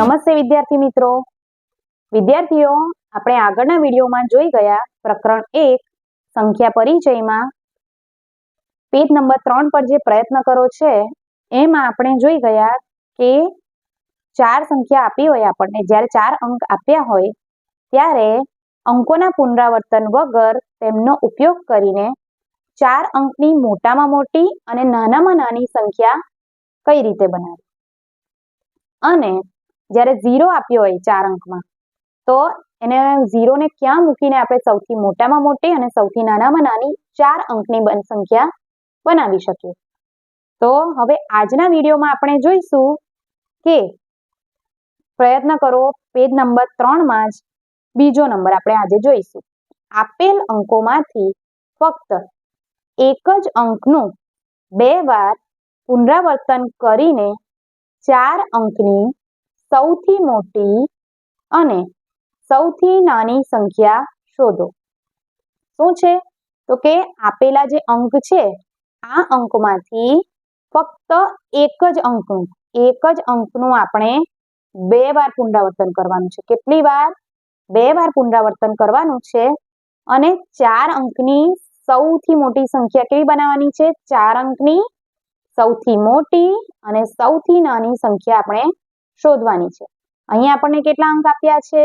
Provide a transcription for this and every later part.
નમસ્તે વિદ્યાર્થી મિત્રો. વિદ્યાર્થીઓ, આપણે આગળના વિડીયોમાં જોઈ ગયા પ્રકરણ એક, સંખ્યા પરિચયમાં. પેજ નંબર ત્રણ પર જે પ્રયત્ન કરો છે, એમાં આપણે જોઈ ગયા કે ચાર સંખ્યા આપી હોય આપણને. જ્યારે ચાર અંક આપ્યા હોય, ત્યારે અંકોના પુનરાવર્તન વગર તેમનો ઉપયોગ કરીને ચાર અંકની મોટામાં મોટી અને નાનામાં નાની સંખ્યા કઈ રીતે બનાવી? અને જ્યારે ઝીરો આપ્યો હોય ચાર અંકમાં, તો એને ઝીરોને ક્યાં મૂકીને આપણે સૌથી મોટામાં મોટી અને સૌથી નાનામાં નાની ચાર અંકની બન- સંખ્યા બનાવી શકીએ? તો હવે આજના વિડીયોમાં આપણે જોઈશું કે પ્રયત્ન કરો પેજ નંબર ત્રણમાં જ બીજો નંબર આપણે આજે જોઈશું. આપેલ અંકોમાંથી ફક્ત એક જ અંકનું બે વાર પુનરાવર્તન કરીને ચાર અંકની સૌથી મોટી અને સૌથી નાની સંખ્યા શોધો. શું છે? તો કે આપેલા જે અંક છે, આ અંકમાંથી ફક્ત એક જ અંકનું, એક જ અંકનું આપણે બે વાર પુનરાવર્તન કરવાનું છે. કેટલી વાર? બે વાર પુનરાવર્તન કરવાનું છે અને ચાર અંકની સૌથી મોટી સંખ્યા કેવી બનાવવાની છે? ચાર અંકની સૌથી મોટી અને સૌથી નાની સંખ્યા આપણે શોધવાની છે. અહીંયા આપણને કેટલા અંક આપ્યા છે?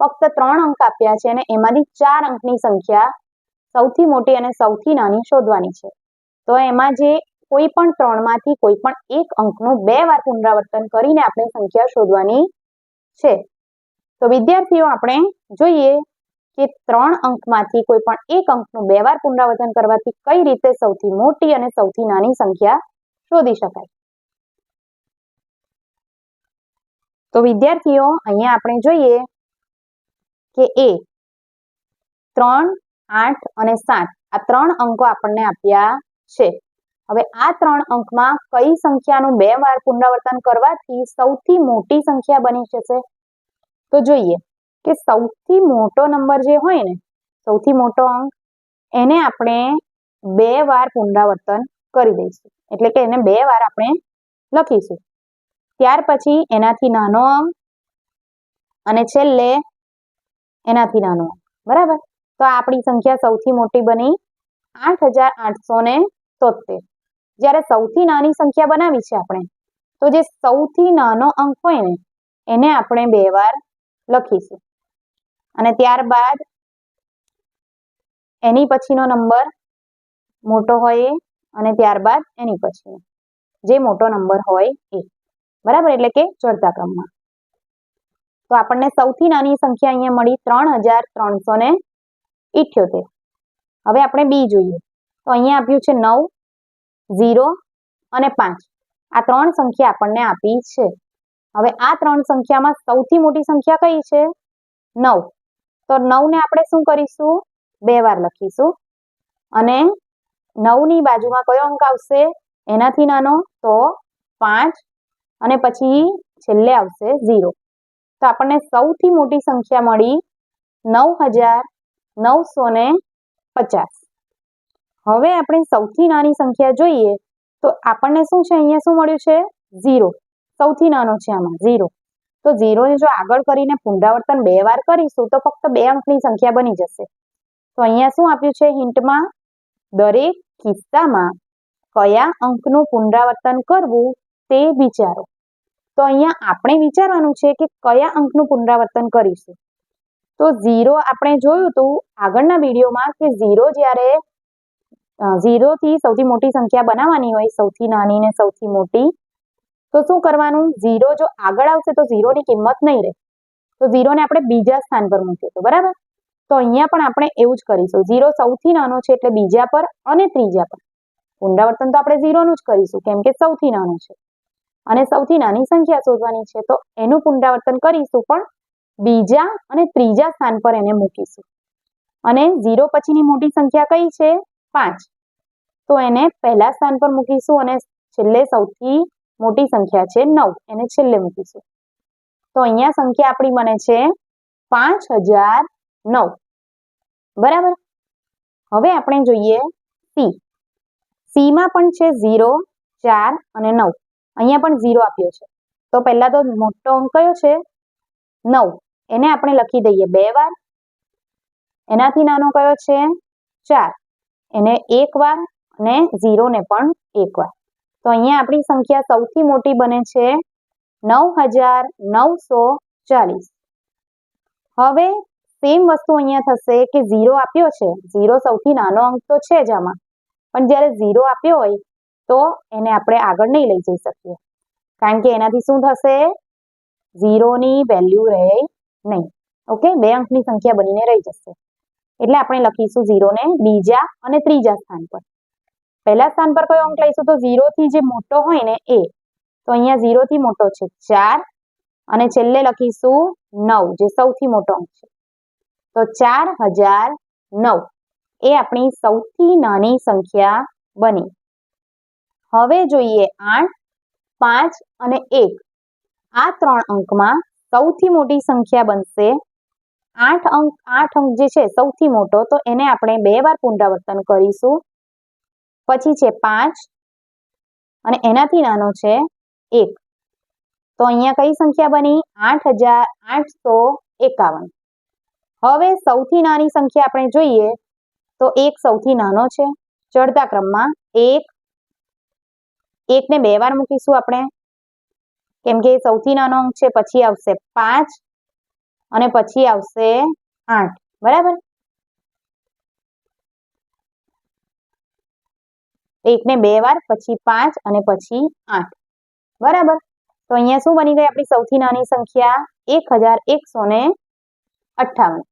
ફક્ત ત્રણ અંક આપ્યા છે અને એમાંથી ચાર અંકની સંખ્યા સૌથી મોટી અને સૌથી નાની શોધવાની છે. તો એમાં જે કોઈ પણ ત્રણમાંથી કોઈ પણ એક અંકનું બે વાર પુનરાવર્તન કરીને આપણે સંખ્યા શોધવાની છે. તો વિદ્યાર્થીઓ, આપણે જોઈએ કે ત્રણ અંકમાંથી કોઈ પણ એક અંકનું બે વાર પુનરાવર્તન કરવાથી કઈ રીતે સૌથી મોટી અને સૌથી નાની સંખ્યા શોધી શકાય? તો વિદ્યાર્થીઓ, અહીંયા આપણે જોઈએ કે એ ત્રણ, આઠ અને સાત, આ ત્રણ અંકો આપણને આપ્યા છે. હવે આ ત્રણ અંકમાં કઈ સંખ્યાનું બે વાર પુનરાવર્તન કરવાથી સૌથી મોટી સંખ્યા બની જશે? તો જોઈએ કે સૌથી મોટો નંબર જે હોય ને, સૌથી મોટો અંક, એને આપણે બે વાર પુનરાવર્તન કરી દઈશું. એટલે કે એને બે વાર આપણે લખીશું. ત્યાર પછી એનાથી નાનો અંક અને છેલ્લે એનાથી નાનો અંક બરાબર? તો આપણી સંખ્યા સૌથી મોટી બની આઠ હજાર આઠસો ને જ્યારે સૌથી નાની સંખ્યા બનાવી છે આપણે, તો જે સૌથી નાનો અંક હોય ને, એને આપણે બે વાર લખીશું. અને ત્યારબાદ એની પછીનો નંબર મોટો હોય એ, અને ત્યારબાદ એની પછીનો, જે મોટો નંબર હોય એ. બરાબર? એટલે કે ચડતા ક્રમમાં. તો આપણને સૌથી નાની સંખ્યા અહીંયા મળી ત્રણ હજાર ત્રણસો ને ઇઠ્યોતેર. હવે આપણે બી જોઈએ. તો અહીંયા આપ્યું છે નવ, ઝીરો અને પાંચ. આ ત્રણ સંખ્યા આપણને આપી છે. હવે આ ત્રણ સંખ્યામાં સૌથી મોટી સંખ્યા કઈ છે? નવ. તો નવને આપણે શું કરીશું? બે વાર લખીશું. અને નવની બાજુમાં કયો અંક આવશે? એનાથી નાનો તો પાંચ અને પછી છેલ્લે આવશે ઝીરો. તો આપણને સૌથી મોટી સંખ્યા મળી નવ હજાર નવસો પચાસ. હવે આપણે સૌથી નાની સંખ્યા જોઈએ તો આપણને શું છે? અહીંયા શું મળ્યું છે? ઝીરો. સૌથી નાનો છે આમાં, ઝીરો. તો ઝીરોને જો આગળ કરીને પુનરાવર્તન બે વાર કરીશું તો ફક્ત બે અંકની સંખ્યા બની જશે. તો અહીંયા શું આપ્યું છે? હિન્ટમાં દરેક કિસ્સામાં કયા અંકનું પુનરાવર્તન કરવું તે વિચારો. તો અહીંયા આપણે વિચારવાનું છે કે કયા અંકનું પુનરાવર્તન કરીશું. તો ઝીરો આપણે જોયું હતું આગળના વિડીયોમાં કે ઝીરો જ્યારે ઝીરો થી સૌથી મોટી સંખ્યા બનાવવાની હોય, સૌથી નાની ને સૌથી મોટી, તો શું કરવાનું? ઝીરો જો આગળ આવશે તો ઝીરોની કિંમત નહીં રહે. તો ઝીરોને આપણે બીજા સ્થાન પર મૂકીશું બરાબર? તો અહીંયા પણ આપણે એવું જ કરીશું. ઝીરો સૌથી નાનો છે એટલે બીજા પર અને ત્રીજા પર. પુનરાવર્તન તો આપણે ઝીરોનું જ કરીશું, કેમ કે સૌથી નાનું છે. અને સૌથી નાની સંખ્યા શોધવાની છે, તો એનું પુનરાવર્તન કરીશું પણ બીજા અને ત્રીજા સ્થાન પર એને મૂકીશું. અને ઝીરો પછીની મોટી સંખ્યા કઈ છે? પાંચ. તો એને પહેલા સ્થાન પર મૂકીશું અને છેલ્લે સૌથી મોટી સંખ્યા છે નવ. એને છેલ્લે મૂકીશું. તો અહીંયા સંખ્યા આપણી બને છે પાંચ હજાર નવ. બરાબર? હવે આપણે જોઈએ સી. સીમાં પણ છે ઝીરો, ચાર અને નવ. અહીંયા પણ ઝીરો આપ્યો છે. તો પહેલા તો મોટો અંક કયો છે? નવ. એને આપણે લખી દઈએ બે વાર. એનાથી નાનો કયો છે? ચાર. એને એક વાર અને ઝીરો ને પણ એક વાર. તો અહીંયા આપણી સંખ્યા સૌથી મોટી બને છે નવ હજાર નવસો ચાલીસ. હવે સેમ વસ્તુ અહીંયા થશે કે ઝીરો આપ્યો છે. ઝીરો સૌથી નાનો અંક તો છે જ આમાં. પણ જ્યારે ઝીરો આપ્યો હોય તો એને આપણે આગળ નહીં લઈ જઈ શકીએ. કારણ કે એનાથી શું થશે? ઝીરોની વેલ્યુ રહે નહીં. ઓકે? બે અંકની સંખ્યા બનીને રહી જશે. એટલે આપણે લખીશું ઝીરોને બીજા અને ત્રીજા સ્થાન પર. પહેલા સ્થાન પર કયો અંક લઈશું તો ઝીરોથી જે મોટો હોય ને એ. તો અહીંયા ઝીરોથી મોટો છે ચાર અને છેલ્લે લખીશું નવ, જે સૌથી મોટો અંક છે. તો ચાર હજાર નવ. એ આપણી સૌથી નાની સંખ્યા બની. હવે જોઈએ આઠ, પાંચ અને એક. આ ત્રણ અંકમાં સૌથી મોટી સંખ્યા બનશે આઠ અંક આઠ અંક જે છે સૌથી મોટો, તો એને આપણે બે વાર પુનરાવર્તન કરીશું. પછી છે પાંચ અને એનાથી નાનો છે એક. તો અહીંયા કઈ સંખ્યા બની? આઠ હજાર આઠસો એકાવન. હવે સૌથી નાની સંખ્યા આપણે જોઈએ, તો એક સૌથી નાનો છે. ચડતા ક્રમમાં એક એકને બે વાર મૂકીશું આપણે. કેમ કે સૌથી નાનો અંક છે, પછી આવશે પાંચ અને પછી આવશે આઠ. બરાબર? એકને બે વાર, પછી પાંચ અને પછી આઠ. બરાબર? તો અહીંયા શું બની ગઈ આપણી સૌથી નાની સંખ્યા? એક હજાર એકસો ને અઠ્ઠાવન.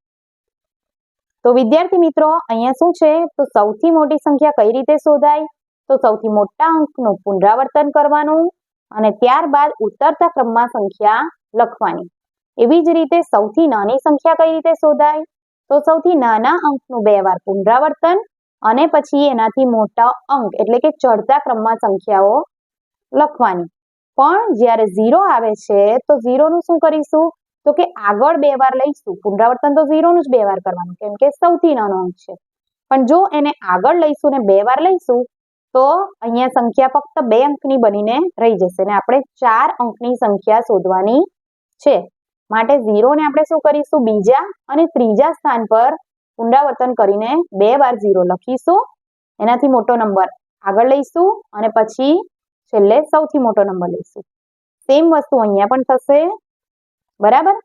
તો વિદ્યાર્થી મિત્રો, અહીંયા શું છે? તો સૌથી મોટી સંખ્યા કઈ રીતે શોધાય? તો સૌથી મોટા અંકનું પુનરાવર્તન કરવાનું અને ત્યારબાદ ઉતરતા ક્રમમાં સંખ્યા લખવાની. એવી જ રીતે સૌથી નાની સંખ્યા કઈ રીતે શોધાય? તો સૌથી નાના અંકનું બે વાર પુનરાવર્તન અને પછી એનાથી મોટા અંક એટલે કે ચડતા ક્રમમાં સંખ્યાઓ લખવાની. પણ જ્યારે ઝીરો આવે છે, તો ઝીરોનું શું કરીશું? તો કે આગળ બે વાર લઈશું. પુનરાવર્તન તો ઝીરોનું જ બે વાર કરવાનું, કેમ કે સૌથી નાનો અંક છે. પણ જો એને આગળ લઈશું ને બે વાર લઈશું તો અહીંયા સંખ્યા ફક્ત બે અંકની બનીને રહી જશે ને આપણે ચાર અંકની સંખ્યા શોધવાની છે. માટે ઝીરોને આપણે શું કરીશું? બીજા અને ત્રીજા સ્થાન પર પુનરાવર્તન કરીને બે વાર ઝીરો લખીશું. એનાથી મોટો નંબર આગળ લઈશું અને પછી છેલ્લે સૌથી મોટો નંબર લઈશું. સેમ વસ્તુ અહીંયા પણ થશે. બરાબર?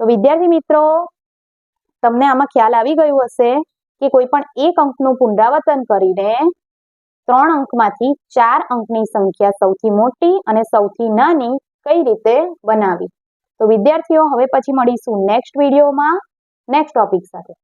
તો વિદ્યાર્થી મિત્રો, તમને આમાં ખ્યાલ આવી ગયું હશે કે કોઈ પણ એક અંકનું પુનરાવર્તન કરીને ત્રણ અંકમાંથી ચાર અંકની સંખ્યા સૌથી મોટી અને સૌથી નાની કઈ રીતે બનાવી? તો વિદ્યાર્થીઓ, હવે પછી મળીશું નેક્સ્ટ વિડીયોમાં નેક્સ્ટ ટોપિક સાથે.